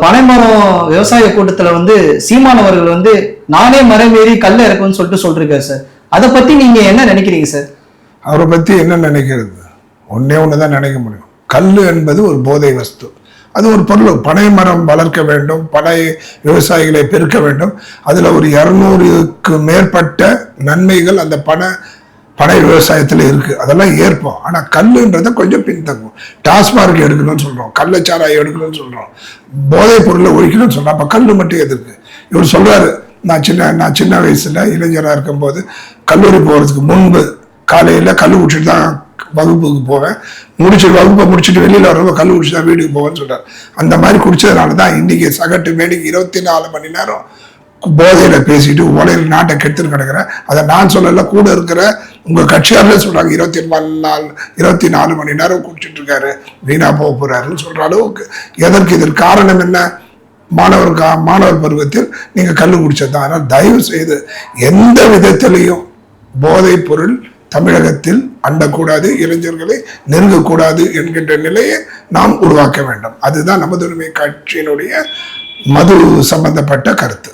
பனைமரம் விவசாய கூட்டத்துல வந்து சீமானவர்கள் வந்து நானே மரமேறி கல்ல இருக்கும்னு சொல்லிட்டு சொல்லிருக்காரு சார். அதை பத்தி நீங்க என்ன நினைக்கிறீங்க சார்? அவரை பத்தி என்ன நினைக்கிறது? ஒன்னே ஒண்ணுதான் நினைக்க முடியும். கல் என்பது ஒரு போதை வஸ்து. அது ஒரு பொருள். பனை மரம் வளர்க்க வேண்டும் பனை விவசாயிகளை பெருக்க வேண்டும். அதில் ஒரு இரநூறுக்கு மேற்பட்ட நன்மைகள் அந்த பனை பனை விவசாயத்தில் இருக்குது அதெல்லாம் ஏற்போம். ஆனால் கல்லுன்றதை கொஞ்சம் பின்தங்கும். டாஸ்மார்க் எடுக்கணும்னு சொல்கிறோம் கள்ளச்சாராயம் எடுக்கணும்னு சொல்கிறோம் போதைப் பொருளை ஒழிக்கணும்னு சொல்கிறோம் அப்போ கல் மட்டும் எதிர்க்கு இவர் சொல்கிறாரு நான் சின்ன நான் சின்ன வயசில் இளைஞராக இருக்கும்போது கல்லூரி போகிறதுக்கு முன்பு காலையில் கல் விட்டுட்டு தான் வகுப்புக்கு போவேன். முடிச்சு வகுப்பை முடிச்சுட்டு வெளியில் வரப்போ கல் குடிச்சு தான் வீட்டுக்கு போவேன்னு சொல்கிறார் அந்த மாதிரி குடிச்சதுனால தான் இன்றைக்கி சகட்டு மேடைக்கு இருபத்தி நாலு மணி நேரம் போதையில் பேசிட்டு உலகில் நாட்டை கெடுத்துன்னு கிடக்கிறேன். அதை நான் சொல்லலை கூட இருக்கிற உங்கள் கட்சியாளர்களே சொல்கிறாங்க இருபத்தி நாலு நாள் இருபத்தி நாலு மணி நேரம் குடிச்சிட்டு இருக்காரு வீணாக போக போகிறாருன்னு சொல்கிற அளவுக்கு எதற்கு இதற்கு காரணம் என்ன? மாணவர் கா மாணவர் பருவத்தில் நீங்கள் கல் குடிச்சது? தான் அதனால் தயவு செய்து எந்த விதத்திலையும் போதைப் பொருள் தமிழகத்தில் அண்டக்கூடாது இளைஞர்களை நெருங்கக்கூடாது என்கின்ற நிலையை நாம் உருவாக்க வேண்டும். அதுதான் நமது உரிமை கட்சியினுடைய மது சம்பந்தப்பட்ட கருத்து.